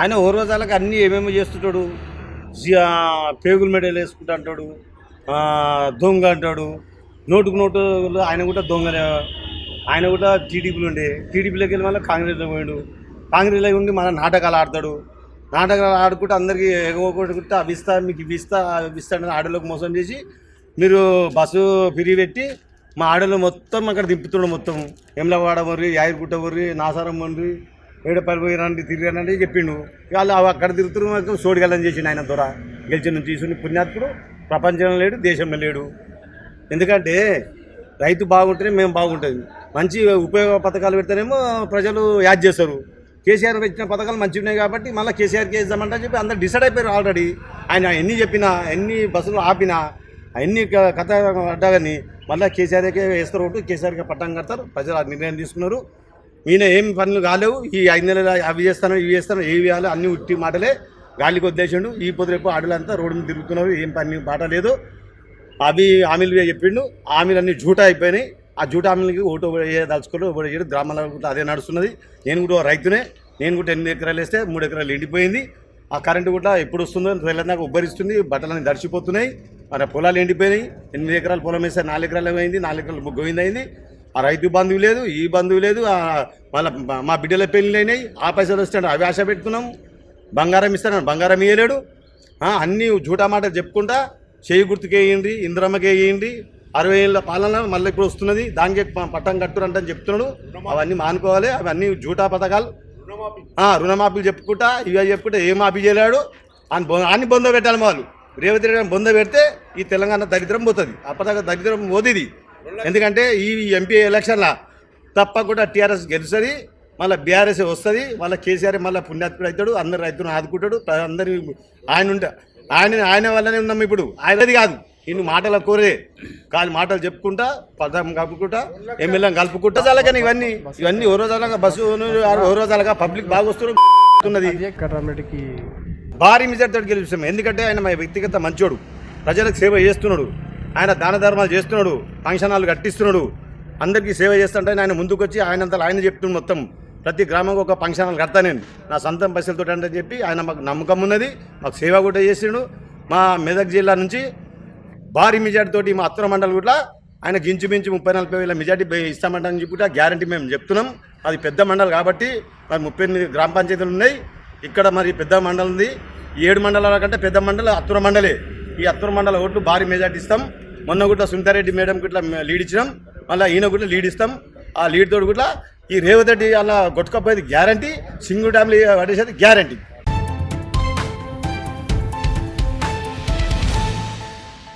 ఆయన ఓ రోజాలకు అన్నీ ఏమేమి చేస్తుంటాడు? పేగుల మెడలు వేసుకుంటా అంటాడు దొంగ అంటాడు. నోటుకు నోటు ఆయన కూడా దొంగలే. ఆయన కూడా టీడీపీలు ఉండే. టీడీపీలోకి వెళ్ళి మళ్ళీ కాంగ్రెస్లో పోయాడు. కాంగ్రెస్లో ఉండి మన నాటకాలు ఆడతాడు. నాటకాలు ఆడుకుంటూ అందరికీ ఎగవకొట్టుకుంటూ అవి ఇస్తా మీకు ఇవి ఇస్తా అవి ఇస్తా ఆడలోకి మోసం చేసి మీరు బస్సు ఫిరి పెట్టి మా ఆడలో మొత్తం అక్కడ దింపుతున్నాడు మొత్తం. ఎమ్లవాడ వర్రి యాయిర్గుట్ట వర్రి నాసారం వర్రి ఏడపల్లి పోయినండి తిరిగానండి చెప్పిండు. వాళ్ళు అక్కడ తిరుగుతున్న సోడిగల్లని చేసిండు ఆయన ద్వారా గెలిచిన తీసుకుని పుణ్యాత్ముడు. ప్రపంచంలో లేడు దేశంలో లేడు. ఎందుకంటే రైతు బాగుంటేనే మేము బాగుంటుంది. మంచి ఉపయోగ పథకాలు పెడితేనేమో ప్రజలు యాడ్ చేస్తారు. కేసీఆర్ పెట్టిన పథకాలు మంచి ఉన్నాయి కాబట్టి మళ్ళీ కేసీఆర్కి వేద్దామంటే చెప్పి అందరు డిసైడ్ అయిపోయారు ఆల్రెడీ. ఆయన ఎన్ని చెప్పినా ఎన్ని బస్సులు ఆపినా అన్ని కథ అడ్డా కానీ మళ్ళీ కేసీఆర్కే వేస్తారు ఒకటి కేసీఆర్కే పట్టం కడతారు. ప్రజలు ఆ నిర్ణయం తీసుకున్నారు. ఈయన ఏం పనులు కాలేవు. ఈ ఐదు నెలలు అవి చేస్తాను ఇవి చేస్తాను ఏవి చేయాలి అన్ని ఉట్టి మాటలే. గాలికి వద్దేశండు ఈ పొద్దు రేపు ఆడలంతా రోడ్డు మీద తిరుగుతున్నారు. ఏం పని బాట లేదు. అవి హామీలు చెప్పిండు. హామీలన్నీ జూటా అయిపోయినాయి. ఆ జూటా హామీలకి ఓటు దలుచుకోవడం ఓటు చేయడం గ్రామాల అదే నడుస్తున్నది. నేను కూడా ఓ రైతునే. నేను కూడా ఎనిమిది ఎకరాలు వేస్తే మూడు ఎకరాలు ఎండిపోయింది. ఆ కరెంటు కూడా ఎప్పుడు వస్తుందో తెల్లందాక ఉబ్బరిస్తుంది. బట్టలన్నీ దడిచిపోతున్నాయి. మరి పొలాలు ఎండిపోయినాయి. ఎనిమిది ఎకరాలు పొలం వేస్తే నాలుగు ఎకరాలు అయింది నాలుగు ఎకరాలు గోవిందైంది. ఆ రైతు బంధువు లేదు ఈ బంధువు లేదు మళ్ళీ మా బిడ్డల పెళ్ళి అయినాయి ఆ పైసలు వస్తాడు అవి ఆశ పెట్టుకున్నాం. బంగారం ఇస్తాను బంగారం ఇయ్యలేడు. అన్నీ జూటా మాట చెప్పుకుంటా చేయి గుర్తుకు వేయండి ఇంద్రమ్మకి వేయండి అరవై ఏళ్ళ పాలన మళ్ళీ ఇప్పుడు వస్తున్నది దానికి ప- పట్టం కట్టురంటని చెప్తున్నాడు. అవన్నీ మానుకోవాలి అవన్నీ జూటా పథకాలు. రుణమాఫీలు చెప్పుకుంటా ఇవి చెప్పుకుంటా ఏ మాఫీ చేయలేడు. అని అన్ని బొంద పెట్టాలి వాళ్ళు రేవతి రెడ్డి బొంద పెడితే ఈ తెలంగాణ దరిద్రం పోతుంది. అప్పటిదాకా దరిద్రం పోతుంది. ఎందుకంటే ఈ ఎంపీ ఎలక్షన్ల తప్పకుండా టీఆర్ఎస్ గెలుస్తుంది మళ్ళీ బీఆర్ఎస్ వస్తుంది మళ్ళీ కేసీఆర్ మళ్ళీ పుణ్యాత్ముడు అవుతాడు అందరు రైతులను ఆదుకుంటాడు అందరి ఆయన ఉంటా ఆయన ఆయన వల్లనే ఉన్నాం ఇప్పుడు. ఆయనది కాదు ఇన్ని మాటల కోరే. కాలి మాటలు చెప్పుకుంటా పదం కలుపుకుంటా. ఎమ్మెల్యే కలుపుకుంటా చాలకని ఇవన్నీ ఇవన్నీ ఓ రోజాలుగా బస్సు ఓ రోజాలుగా పబ్లిక్ బాగా వస్తున్నది భారీ మెజార్టీతో గెలిపిస్తాం ఎందుకంటే ఆయన మా వ్యక్తిగత మంచోడు ప్రజలకు సేవ చేస్తున్నాడు. ఆయన దాన ధర్మాలు చేస్తున్నాడు ఫంక్షన్ హాల్ కట్టిస్తున్నాడు అందరికీ సేవ చేస్తుంటే ఆయన ముందుకు వచ్చి ఆయనంతలో ఆయన చెప్తున్నాడు మొత్తం. ప్రతి గ్రామంకి ఒక ఫంక్షన్ హాల్ కడతా నేను. నా సొంతం పైసలతో అంటే చెప్పి ఆయన మాకు నమ్మకం ఉన్నది మాకు సేవ కూడా చేసిండు. మా మెదక్ జిల్లా నుంచి భారీ మెజార్టీతోటి మా అత్తర మండలి కూడా ఆయన గించుమించి ముప్పై నలభై వేల మెజార్టీ ఇస్తామంటని చెప్పి గ్యారంటీ మేము చెప్తున్నాం. అది పెద్ద మండలి కాబట్టి మరి ముప్పై ఎనిమిది గ్రామ పంచాయతీలు ఉన్నాయి. ఇక్కడ మరి పెద్ద మండలి ఉంది. ఈ ఏడు మండలాల కంటే పెద్ద మండలి అత్తుర మండలే. ఈ అత్తుర మండల ఓట్లు భారీ మెజార్టీ ఇస్తాం. మొన్న కూడా సునీతారెడ్డి మేడం కూడా లీడ్ ఇచ్చినాం మళ్ళీ ఈయన కూడా లీడ్ ఇస్తాం. ఆ లీడ్ తోడు కూడా ఈ రేవంత్ రెడ్డి అలా కొట్టుకపోయేది గ్యారంటీ సింగు డ్యామ్లు పడేసేది గ్యారంటీ.